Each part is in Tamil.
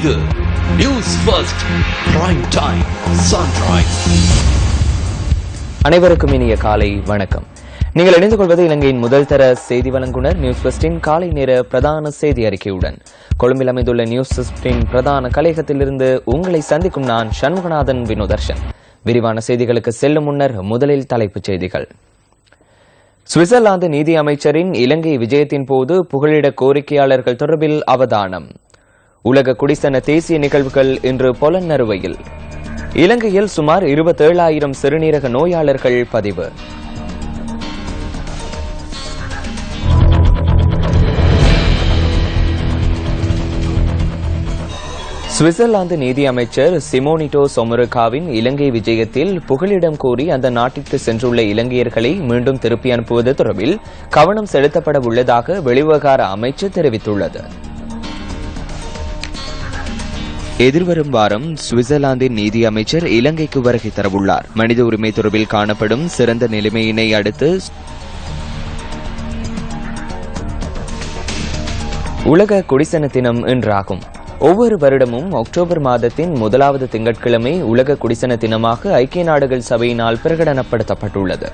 இது news first prime time sunrise அனைவருக்கும் இனிய காலை வணக்கம். நீங்கள் இணைந்து கொள்வது இலங்கையின் முதல் தர செய்தி வழங்குனர் நியூஸ் ஃபர்ஸ்டின் காலை நேர பிரதான செய்தி அறிக்கையுடன். கொழும்பில் அமைந்துள்ள நியூஸ் ஃபர்ஸ்டின் பிரதான கலையகத்திலிருந்து உங்களை சந்திக்கும் நான் சண்முகநாதன் வினோதர்ஷன். விரிவான செய்திகளுக்கு செல்லும் முன்னர் முதலில் தலைப்புச் செய்திகள். சுவிட்சர்லாந்து நீதி அமைச்சரின் இலங்கை விஜயத்தின் போது புகலிட கோரிக்கையாளர்கள் தொடர்பில் அவதானம். உலக குடிசன தேசிய நிகழ்வுகள் இன்று பொலன்னறுவையில் இலங்கையில் சுமார் இருபத்தேழாயிரம் சிறுநீரக நோயாளர்கள் பதிவு. சுவிட்சர்லாந்து நீதி அமைச்சர் சிமோனிட்டோ சொமருகாவின் இலங்கை விஜயத்தில் புகலிடம் கோரி அந்த நாட்டிற்கு சென்றுள்ள இலங்கையர்களை மீண்டும் திருப்பி அனுப்புவது தொடர்பில் கவனம் செலுத்தப்பட உள்ளதாக வெளிவிவகார அமைச்சு தெரிவித்துள்ளது. எதிர்வரும் வாரம் சுவிட்சர்லாந்தின் நீதி அமைச்சர் இலங்கைக்கு வருகை தரவுள்ளார். மனித உரிமை தொடர்பில் காணப்படும் சிறந்த நிலைமையினை அடுத்து உலக குடிசன தினம் இன்றாகும். ஒவ்வொரு வருடமும் அக்டோபர் மாதத்தின் முதலாவது திங்கட்கிழமை உலக குடிசன தினமாக ஐக்கிய நாடுகள் சபையினால் பிரகடனப்படுத்தப்பட்டுள்ளது.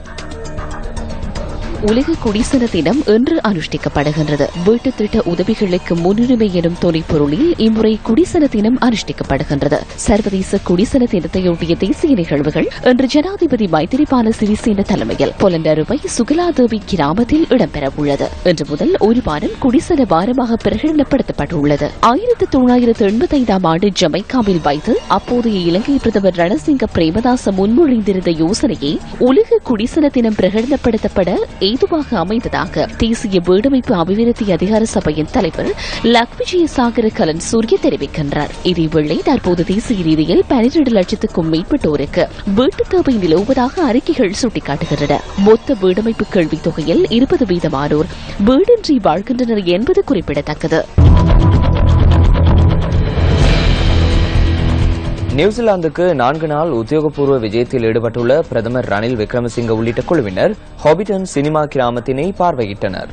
உலக குடிசன தினம் இன்று அனுஷ்டிக்கப்படுகின்றது. வீட்டு திட்ட உதவிகளுக்கு முன்னுரிமை எனும் துணைப்பொருளில் இம்முறை குடிசன தினம் அனுஷ்டிக்கப்படுகின்றது. சர்வதேச குடிசன தினத்தையொட்டிய தேசிய நிகழ்வுகள் இன்று ஜனாதிபதி மைத்திரிபால சிறிசேன தலைமையில் பொலண்டருவை சுகலாதேவி கிராமத்தில் இடம்பெறவுள்ளது. இன்று முதல் ஒரு வாரம் குடிசன வாரமாக பிரகடனப்படுத்தப்பட்டுள்ளது. ஆயிரத்தி தொள்ளாயிரத்து எண்பத்தைந்தாம் ஆண்டு ஜமைக்காவில் வைத்து அப்போதைய இலங்கை பிரதமர் ரணசிங்க பிரேமதாச முன்மொழிந்திருந்த யோசனையை உலக குடிசன தினம் பிரகடனப்படுத்தப்பட ஏதுவாக அமைந்ததாக தேசிய வீடமைப்பு அபிவிருத்தி அதிகார சபையின் தலைவர் லக்விஜய சாகர கலன் சூரிய தெரிவிக்கின்றார். இதேவேளை தற்போது தேசிய ரீதியில் பனிரெண்டு லட்சத்துக்கும் மேற்பட்டோருக்கு வீட்டு தேவை நிலவுவதாக அறிக்கைகள் சுட்டிக்காட்டுகின்றன. மொத்த வீடமைப்பு கேள்வித் தொகையில் இருபது வீதமானோர் வீடின்றி வாழ்கின்றனர் என்பது குறிப்பிடத்தக்கது. நியூசிலாந்துக்கு நான்கு நாள் உத்தியோகபூர்வ விஜயத்தில் ஈடுபட்டுள்ள பிரதமர் ரணில் விக்ரமசிங்க உள்ளிட்ட குழுவினர் ஹாபிட்டன் சினிமா கிராமத்தினை பார்வையிட்டனர்.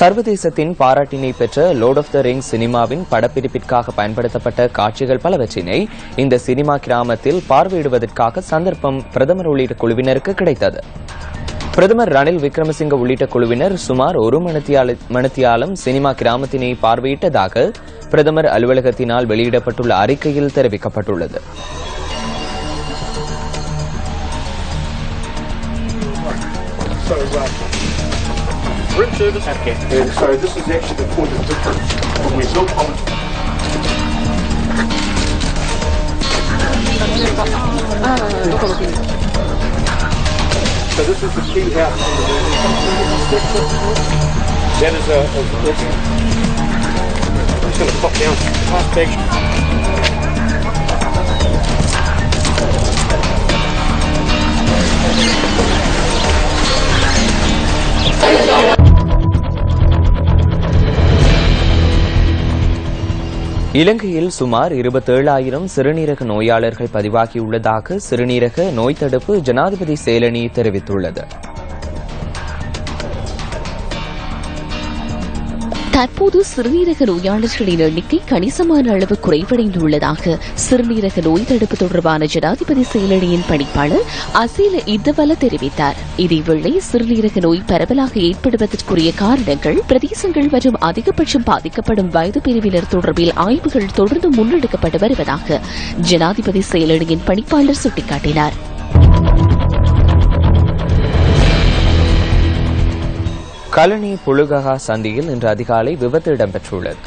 சர்வதேசத்தின் பாராட்டினை பெற்ற லோர்ட் ஆஃப் த ரிங் சினிமாவின் படப்பிடிப்பிற்காக பயன்படுத்தப்பட்ட காட்சிகள் பலவற்றினை இந்த சினிமா கிராமத்தில் பார்வையிடுவதற்காக சந்தர்ப்பம் பிரதமர் உள்ளிட்ட குழுவினருக்கு கிடைத்தது. பிரதமர் ரணில் விக்ரமசிங்க உள்ளிட்ட குழுவினர் சுமார் ஒரு மணித்தியால- மணித்தியாலம் சினிமா கிராமத்தினை பார்வையிட்டதாக பிரதமர் அலுவலகத்தினால் வெளியிடப்பட்டுள்ள அறிக்கையில் தெரிவிக்கப்பட்டுள்ளது So this is the key house. That is a, a, a just going to pop down past back. இலங்கையில் சுமார் இருபத்தேழாயிரம் சிறுநீரக நோயாளர்கள் பதிவாகியுள்ளதாக சிறுநீரக நோய் தடுப்பு ஜனாதிபதி செயலணி தெரிவித்துள்ளது தற்போது சிறுநீரக நோயாளர்களின் எண்ணிக்கை கணிசமான அளவு குறைவடைந்துள்ளதாக சிறுநீரக நோய் தடுப்பு தொடர்பான ஜனாதிபதி செயலணியின் பணிப்பாளர் அசீல இத்தவல தெரிவித்தார். இதேவேளை சிறுநீரக நோய் பரவலாக ஏற்படுவதற்குரிய காரணங்கள் பிரதேசங்கள் மற்றும் அதிகபட்சம் பாதிக்கப்படும் வயது பிரிவினர் தொடர்பில் ஆய்வுகள் தொடர்ந்து முன்னெடுக்கப்பட்டு வருவதாக ஜனாதிபதி செயலணியின் பணிப்பாளர் சுட்டிக்காட்டினார். கலனி புழுககா சந்தியில் இன்று அதிகாலை விபத்து இடம்பெற்றுள்ளது.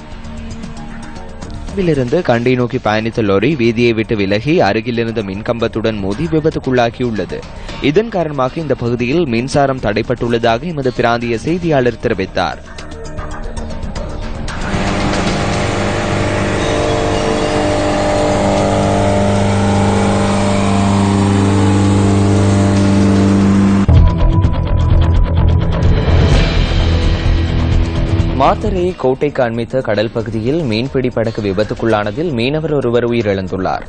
இருந்து கண்டி நோக்கி பயணித்த லொரி வீதியை விட்டு விலகி அருகில் இருந்த மின்கம்பத்துடன் மோதி விபத்துக்குள்ளாகியுள்ளது. இதன் காரணமாக இந்த பகுதியில் மின்சாரம் தடைப்பட்டுள்ளதாக எமது பிராந்திய செய்தியாளர் தெரிவித்தார். மாத்தரையை கோட்டைக்கு அண்மித்த கடல் பகுதியில் மீன்பிடி படகு விபத்துக்குள்ளானதில் மீனவர் ஒருவர் உயிரிழந்துள்ளார்.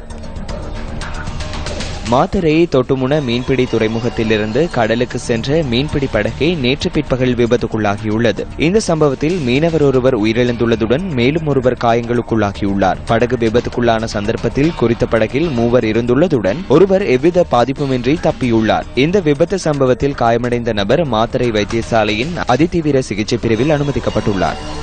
மாத்தரை தொட்டுமுன மீன்பிடி துறைமுகத்திலிருந்து கடலுக்கு சென்ற மீன்பிடி படகை நேற்று பிற்பகல் விபத்துக்குள்ளாகியுள்ளது. இந்த சம்பவத்தில் மீனவர் ஒருவர் உயிரிழந்துள்ளதுடன் மேலும் ஒருவர் காயங்களுக்குள்ளாகியுள்ளார். படகு விபத்துக்குள்ளான சந்தர்ப்பத்தில் குறித்த படகில் மூவர் இருந்துள்ளதுடன் ஒருவர் எவ்வித பாதிப்புமின்றி தப்பியுள்ளார். இந்த விபத்து சம்பவத்தில் காயமடைந்த நபர் மாத்தரை வைத்தியசாலையின் அதிதீவிர சிகிச்சை பிரிவில் அனுமதிக்கப்பட்டுள்ளார்.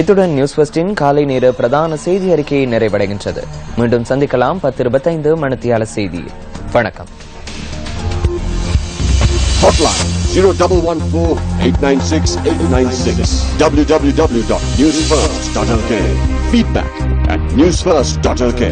இத்துடன் நியூஸ் ஃபர்ஸ்டின் காலை நேர பிரதான செய்தி அறிக்கையை நிறைவடைகின்றது. மீண்டும் சந்திக்கலாம் பத்து இருபத்தைந்து மணித்தியால செய்தி. வணக்கம். Hotline 0114-896-896 www.newsfirst.lk Feedback at newsfirst.lk